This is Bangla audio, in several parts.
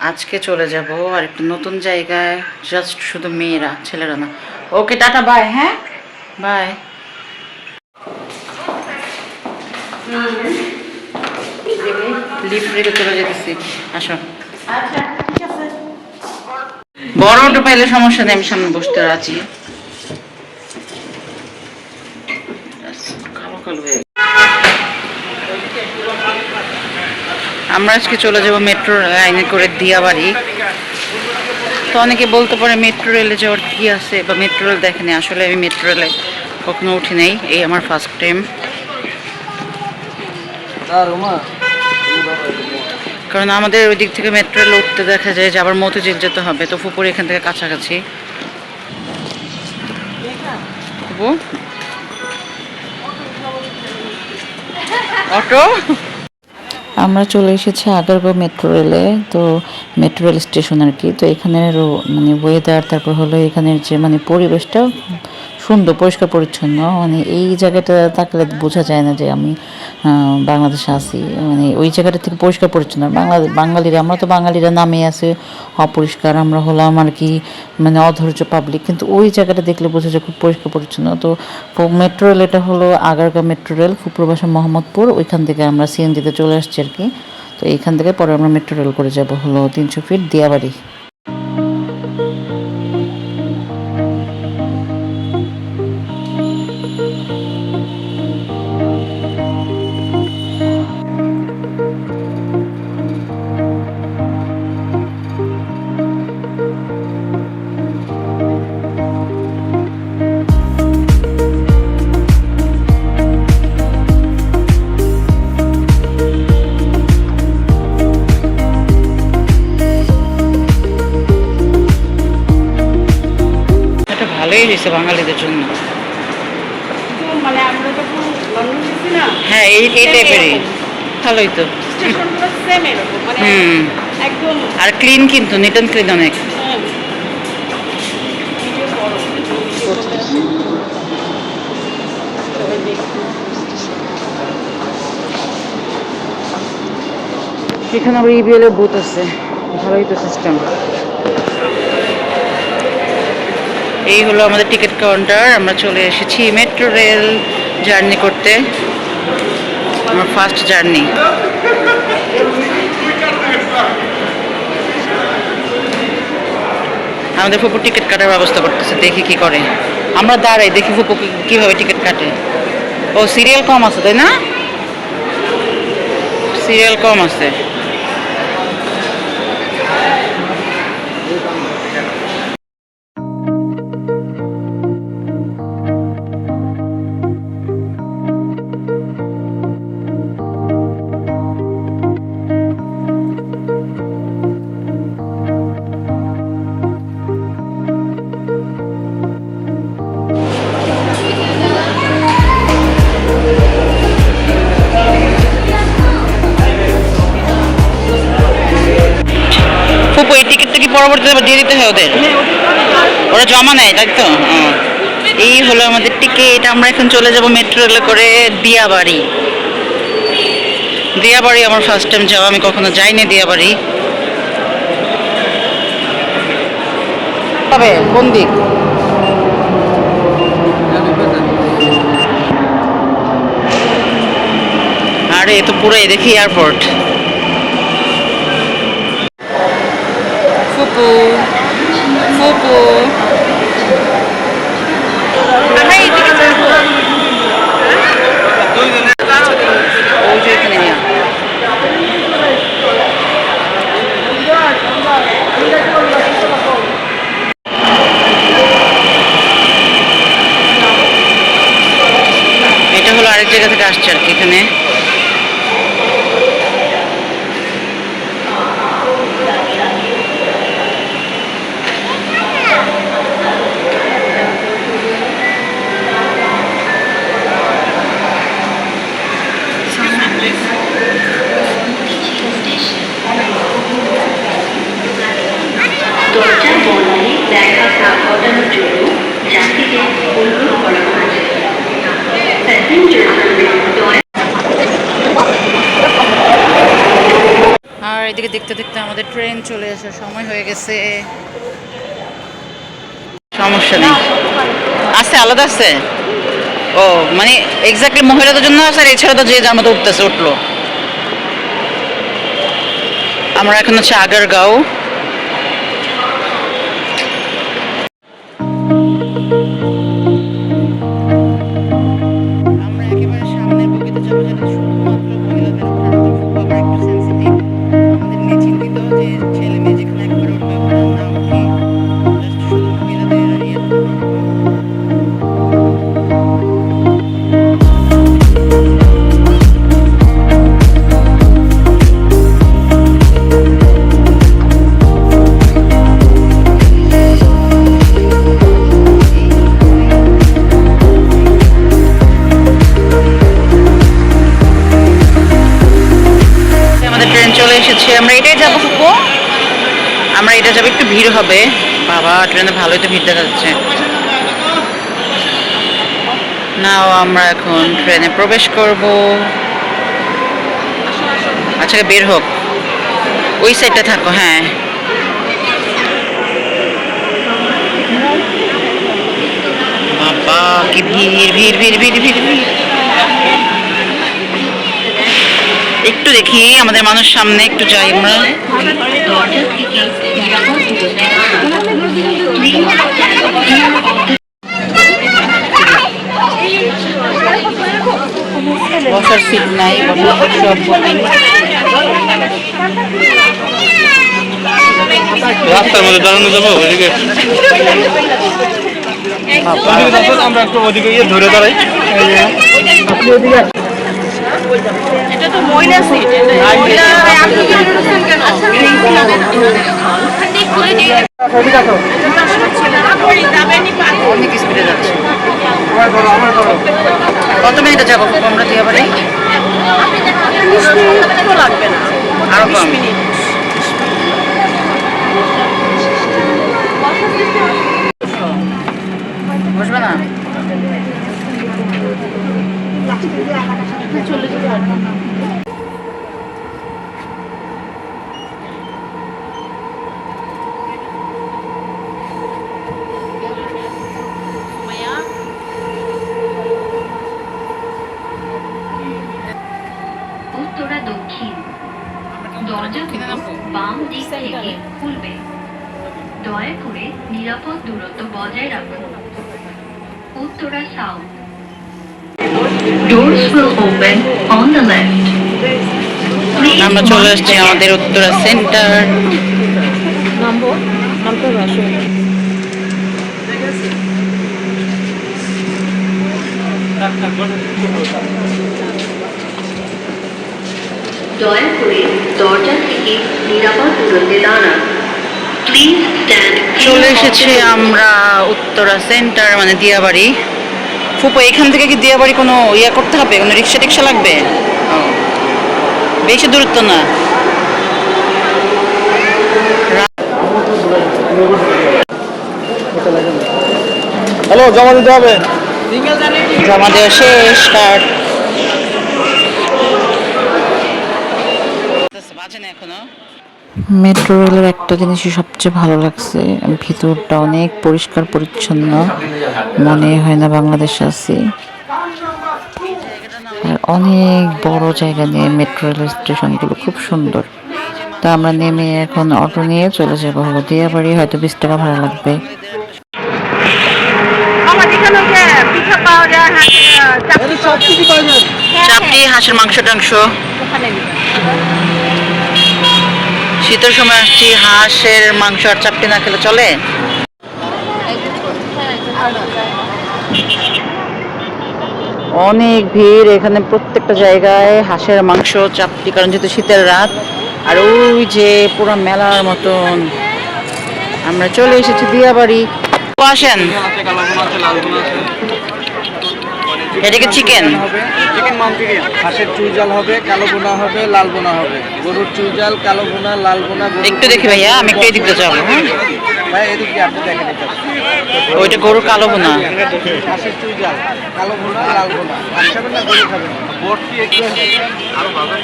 আজকে চলে যাব আর একটু নতুন জায়গায় জাস্ট শুধু মেয়েরা ছেলেরা না। ওকে টাটা বাই হ্যাঁ? বাই লিফট রেখে চলে যেতেছি। আসো। বড় অটো পাইলে সমস্যা নেই আমি সামনে বসতে রাজি কালো কালো হয়ে গেছে। আমরা আজকে চলে যাব মেট্রো লাইনে করে দিয়াবাড়ি। তো অনেকে বলতে পারে মেট্রো রেলে যাওয়ার কি আছে বা মেট্রো রেল দেখেনি আসলে আমি মেট্রো রেলে কখনো উঠি নাই। এই আমার ফার্স্ট টাইম কারণ আমাদের ওই দিক থেকে মেট্রো রেল উঠতে দেখা যায় যে আবার মতিঝিল যেতে হবে। তো ফুপুর এখান থেকে কাছাকাছি। অটো? আমরা চলে এসেছি আগারগাঁও মেট্রো রেলে তো মেট্রো রেল স্টেশন আর কি। তো এখানের মানে ওয়েদার তারপর হলো এখানের যে মানে পরিবেশটা সুন্দর পরিষ্কার, পরিচ্ছন্ন মানে এই জায়গাটা তাকলে বোঝা যায় না যে আমি বাংলাদেশে আছি। মানে ওই জায়গাটা থেকে পরিষ্কার, পরিচ্ছন্ন। বাংলা, বাঙালিরা, আমরা তো বাঙালিরা নামে আছে, অপরিষ্কার, আমরা হলাম আর কি মানে অধৈর্য পাবলিক কিন্তু ওই জায়গাটা দেখলে বোঝা যায় খুব পরিষ্কার, পরিচ্ছন্ন। তো মেট্রো রেল এটা হলো আগারগাঁও মেট্রো রেল ফুপুরবাসা মোহাম্মদপুর। ওইখান থেকে আমরা সিএনজিতে চলে আসছি আর কি। তো এইখান থেকে পরে আমরা মেট্রো রেল করে যাব, হলো তিনশো ফিট দিয়াবাড়ি। হয়েছে বাঙালিদের জন্য। মানে হ্যাঁ এই এই টাইপেরই ভালোই তো। মানে হুম। আর ক্লিন কিন্তু নিট অ্যান্ড ক্লিন অনেক। হ্যাঁ। সেখানে আবার ইবিএল এর বুথ আছে। ভালোই তো সিস্টেম এই হলো আমাদের টিকিট কাউন্টার। আমরা চলে এসেছি মেট্রো রেল জার্নি করতে। আমার ফার্স্ট জার্নি। আমাদের ফুপু টিকিট কাটার ব্যবস্থা করতেছে, দেখি কি করে। আমরা দাঁড়াই, দেখি ফুপু কীভাবে টিকিট কাটে। ও সিরিয়াল কম আছে, তাই না? সিরিয়াল কম আছে। পরবর্তীতে দিয়ে দিতে হয় ওদের। ওরা জমা নেয়, তাই তো? ও। এই হলো আমাদের টিকিট আমরা এখন চলে যাব মেট্রো রেলে করে দিয়াবাড়ি। দিয়াবাড়ি আমার ফার্স্ট টাইম যাওয়া, আমি কখনো যাইনি দিয়াবাড়ি। তবে কোন দিক? আরে, এ তো পুরোই দেখি এয়ারপোর্ট ফুপু ফুপু আমরা এইদিকে যাব ওই যে এখানে নিয়ে এটা হলো আরেক জায়গা থেকে আসছে আর কি এখানে। চারিদিকে দেখতে দেখতে আমাদের ট্রেন চলে আসার সময় হয়ে গেছে। সমস্যা নেই। আছে, আলাদা আছে। ও মানে এক্স্যাক্টলি মহিলাদের জন্য আছে, আর এছাড়া তো যে যার মতো উঠতেছে, উঠল। আমরা এখন হচ্ছে আগারগাঁও। একটু ভিড় হবে। বাবা, ট্রেনে ভালোই তো ভিড় দেখা যাচ্ছে। নাও আমরা এখন ট্রেনে প্রবেশ করব। আচ্ছা বের হোক। ওই সাইডটা থাকো হ্যাঁ। বাবা, কি ভিড় ভিড় ভিড় ভিড় ভিড় ভিড়। একটু দেখি আমাদের মানুষ সামনে একটু যাই আমরা। বসার সিট নাই বসার সব রাস্তার মধ্যে দাঁড়ানো যাব ওইদিকে আমরা একটু ওদিকে ধরে দাঁড়াই। এটা তো মহিলা সিট মহিলা অনেক স্পিডে যাচ্ছে? কত মিনিটে যাব আমরা দিয়ে পারি লাগবে না। আরও কম। বসবে না? বাম দিক থেকে খুলবে দয়া করে নিরাপদ দূরত্ব বজায় রাখুন। উত্তরা সাউথ। আমরা চলে আসছি আমাদের উত্তরা সেন্টার দয়া করে দরজা থেকে নিরাপদ দূরত্বে দাঁড়ান। চলে এসেছি আমরা উত্তরা সেন্টার মানে দিয়াবাড়ি। ফুপো এখান থেকে কি দিয়াবাড়ি কোনো ইয়ে করতে হবে? কোনো রিক্সা টিক্সা লাগবে? বেশি দূরত্ব না। হ্যালো জমা দিতে হবে। জমা দেওয়া শেষ কার্ড বাজে না এখনও। মেট্রো রেলের একটা জিনিসই সবচেয়ে ভালো লাগছে। ভিতরটা অনেক পরিষ্কার পরিচ্ছন্ন। মনে হয় না বাংলাদেশে আছি। আর অনেক বড় জায়গা নিয়ে মেট্রো রেল স্টেশনগুলো খুব সুন্দর। তো আমরা নেমে এখন অটো নিয়ে চলে যাব। দিয়াবাড়ি হয়তো বিশ টাকা ভাড়া লাগবে। চাপটি সব কিছু পাইবেন চাপটি হাঁসের মাংস। টাংস। শীতের সময় আসছি, হাঁসের মাংস আর চাপটি না খেলে চলে। অনেক ভিড় এখানে প্রত্যেকটা জায়গায় হাঁসের মাংস, চাপটি, কারণ যেহেতু শীতের রাত, আর ওই যে পুরো মেলার মতন। আমরা চলে এসেছি দিয়াবাড়ি। আসেন। আছে এটাকে চিকেন চিকেন মাঞ্চুরিয়ান হাঁসের চুইজাল হবে কালো বোনা হবে লাল বোনা হবে। গরুর চুইজাল কালো বোনা লাল বোনা গরুর একটু দেখি ভাইয়া আমি একটু এদিকে যাব হ্যাঁ? ভাই এদিকে আপনি দেখেন এটা। ওইটা গরু কালো বোনা। হাঁসের চুইজাল কালো বোনা লাল বোনা। হাঁস খাবেন না গরু খাবেন? বর্তি একটু আরও ভালো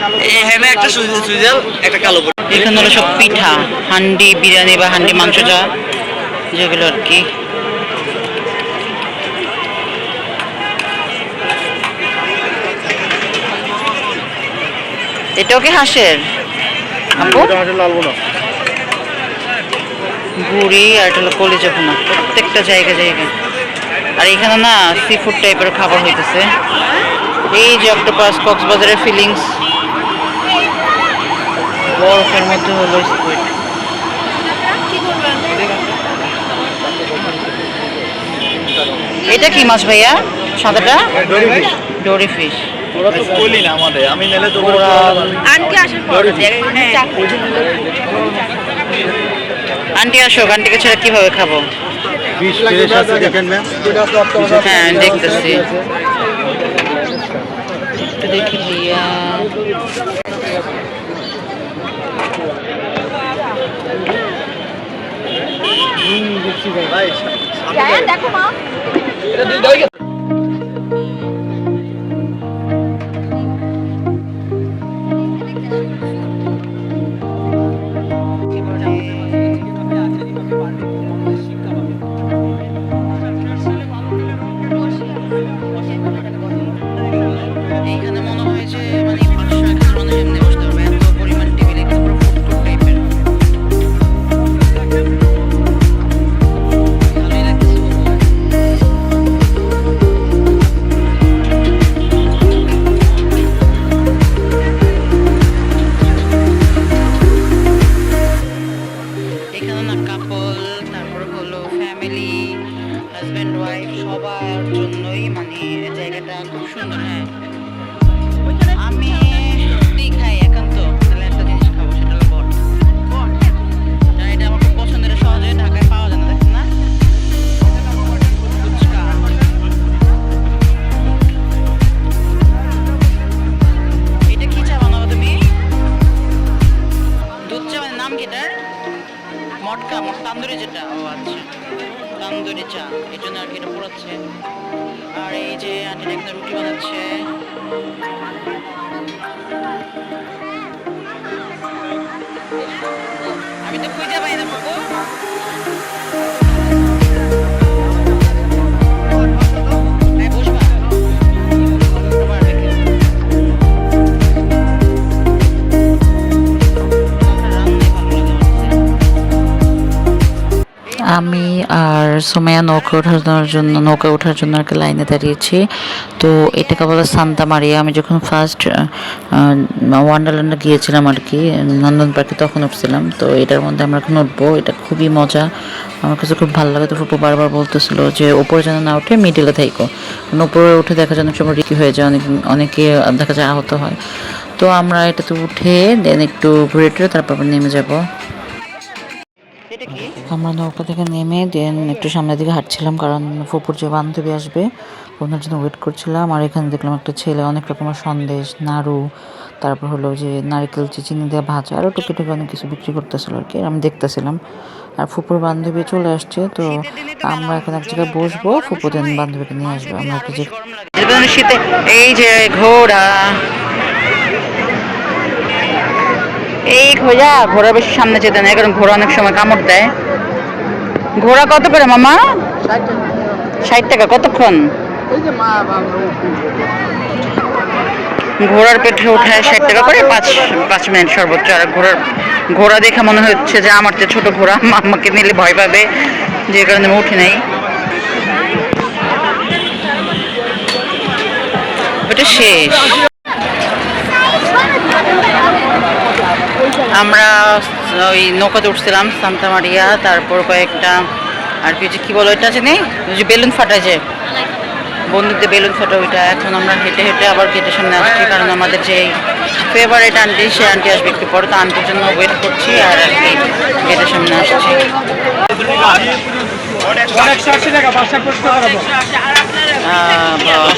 কালো এখানে হলো সব পিঠা হান্ডি বিরিয়ানি বা হান্ডি মাংস যা যেগুলো আর কি। এটাও কি হাঁসের? বুড়ি আর এটা হলো কলিজা ভুনা প্রত্যেকটা জায়গা জায়গায়। আর এখানে না সি ফুড টাইপের খাবার হইতেছে। এই যে অক্টোপাস কক্সবাজারের ফিলিংস বরফের মধ্যে হলো স্কুইড এটা কি মাছ ভাইয়া? সাদাটা? ডোরি ফিশ ওরা তো কইলি না আমাদের আমি নেলে তো আন্টি আসার পর হ্যাঁ। আন্টি আসো আন্টিকে ছাড়া কীভাবে খাব হ্যাঁ দেখতেছি দেখি ভাইয়া দেখো মা নাম কি এটার? মটকা, মট, তান্দুরি যেটা। ও আচ্ছা। তান্দুরি চা এই জন্য আর কি এটা পড়াচ্ছে। আর এই যে আন্টি একটা রুটি বানাচ্ছে। আমি তো খুঁজে পাই না আমি আর সোমায়া নৌকা ওঠানোর জন্য, নৌকা ওঠার জন্য আর কি লাইনে দাঁড়িয়েছি। তো এটাকে বলে সান্তা মারিয়া। আমি যখন ফার্স্ট ওয়ান্ডারল্যান্ডে গিয়েছিলাম আর কি নন্দন পার্কে তখন উঠছিলাম। তো এটার মধ্যে আমরা এখন উঠবো। এটা খুবই মজা। আমার কাছে খুব ভালো লাগে। তো ফুপু বারবার বলতেছিল যে ওপরে যেন না উঠে মিডিলে থাইকো। কারণ উপরে উঠে দেখা অনেক সময় রিকি হয়ে যায়। অনেক, অনেকে দেখা যায় আহত হয়। তো আমরা এটাতে উঠে দেন একটু ঘুরে টুরে তারপর নেমে যাব। আমরা নৌকা থেকে নেমে দেন একটু সামনের দিকে হাঁটছিলাম কারণ ফুপুর যে বান্ধবী আসবে ওনার জন্য ওয়েট করছিলাম। আর এখানে দেখলাম একটা ছেলে অনেক রকমের সন্দেশ নাড়ু তারপর হলো যে নারকেল চিনি দেওয়া ভাজা আরও টুকিটুকি অনেক কিছু বিক্রি করতেছিল আর কি আমি দেখতেছিলাম। আর ফুপুর বান্ধবী চলে আসছে তো আমরা এখন এক জায়গায় বসবো ফুপুর দেন বান্ধবীকে নিয়ে আসবে আমরা যে শীতে এই যে ঘোড়া এই ঘোড়া ঘোড়া বেশি সামনে যেতে নেই, কারণ ঘোড়া অনেক সময় কামড় দেয়। ঘোড়া কত করে মামা? ষাট টাকা, কতক্ষণ? ঘোড়ার পেটে উঠায় ষাট টাকা করে পাঁচ পাঁচ মিনিট সর্বোচ্চ, আর ঘোড়ার, ঘোড়া দেখে মনে হচ্ছে যে আমার যে ছোট ঘোড়া মাম্মাকে নিলে ভয় পাবে, যে কারণে আমি উঠি নাই। ওটা শেষ। আমরা ওই নৌকাতে উঠছিলাম সান্তা মারিয়া তারপর কয়েকটা আর কি কি বলো এটা জানি? ওই যে বেলুন ফাটা যে বন্ধুদের বেলুন ফাটা ওইটা এখন আমরা হেঁটে হেঁটে আবার গেটের সামনে আসছি কারণ আমাদের যে ফেভারিট আন্টি সে আন্টি আসবে একটু পরে তো আন্টির জন্য ওয়েট করছি আর আর কি গেটের সামনে আসছি। আহ, বাবা।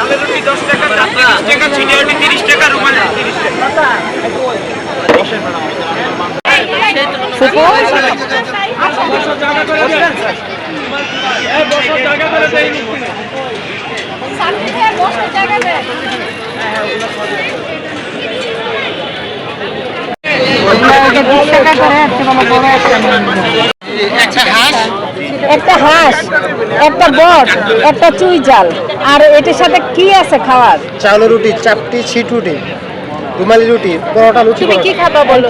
চালের রুটি দশ টাকা চাটনি দশ টাকা চিটের রুটি তিরিশ টাকা রুমালি তিরিশ টাকা। ফুপু? একটা হাঁস একটা হাঁস একটা বট একটা চুই জাল। আর এটার সাথে কি আছে খাওয়ার? চাউলের রুটি চাপটি ছিট রুটি রুমালি রুটি পরোটা লুচি তুমি কি খাবা বলো?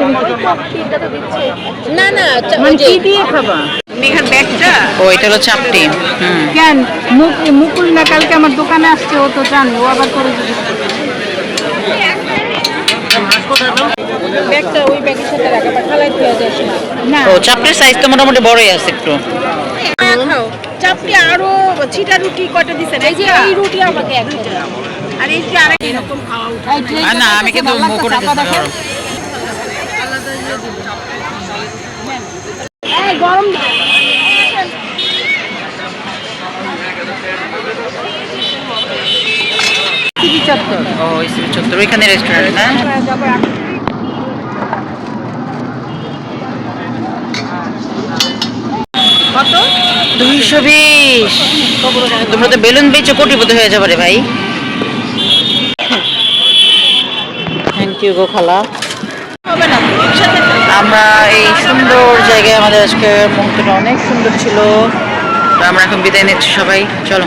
না না মানে কি দিয়ে খাবা? মেঘার ব্যাগটা? ও এটা হলো চাপটি হুম। কেন? মুকুল না কালকে আমার দোকানে আসছে ও তো জানে ও আবার করে দিবে। ব্যাগটা ওই ব্যাগের সাথে রাখা বা খালাই দেওয়া যায় না। ও চাপটির সাইজ তো মোটামুটি বড়ই আছে একটু। খাও। চাপটি আরও ছিটা রুটি কয়টা দিছেন? এই যে এই রুটি আমাকে একটা আর এই যে আরেক এরকম খাওয়া উঠে না আমি কিন্তু মুখ করে দিচ্ছি গরম চত্বর। ও চত্বর। ওইখানে রেস্টুরেন্ট না? কত? দুইশো বিশ। তোমরা তো বেলুন বেচে কোটিপতি হয়ে যাবে রে ভাই। থ্যাংক ইউ গো খালা। আমরা এই সুন্দর জায়গায় আমাদের আজকে মুহূর্তটা অনেক সুন্দর ছিল। তো আমরা এখন বিদায় নিচ্ছি সবাই চলো।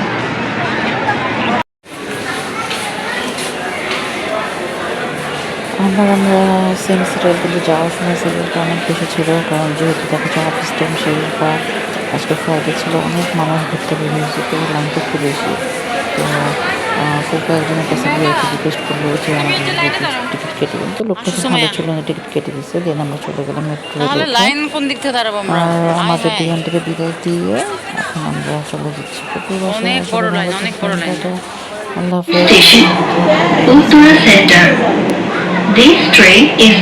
আবার আমরা সেম সিরিয়াল কিন্তু যাওয়ার সময় সিরিয়ালটা অনেক বেশি ছিল কারণ যেহেতু দেখা যায় অফিস টাইম শেষ বা আজকে ফ্রাইডে ছিল অনেক মানুষ ঘুরতে বেরিয়েছে তো লাইনটা খুব বেশি। তো ফুলকা একজনের কাছে গিয়ে একটু রিকোয়েস্ট করল যে আমাদের টিকিট কেটে দিন। তো লোকটা খুব ভালো ছিল না টিকিট কেটে দিচ্ছে দেন আমরা চলে গেলাম মেট্রো লাইন কোন দিক থেকে দাঁড়াবো আমরা? আর আমাদের দুজন থেকে বিদায় দিয়ে এখন আমরা চলে যাচ্ছি। অনেক বড় লাইন, অনেক বড় লাইন। আল্লাহ হাফেজ। Uttara Center. This train is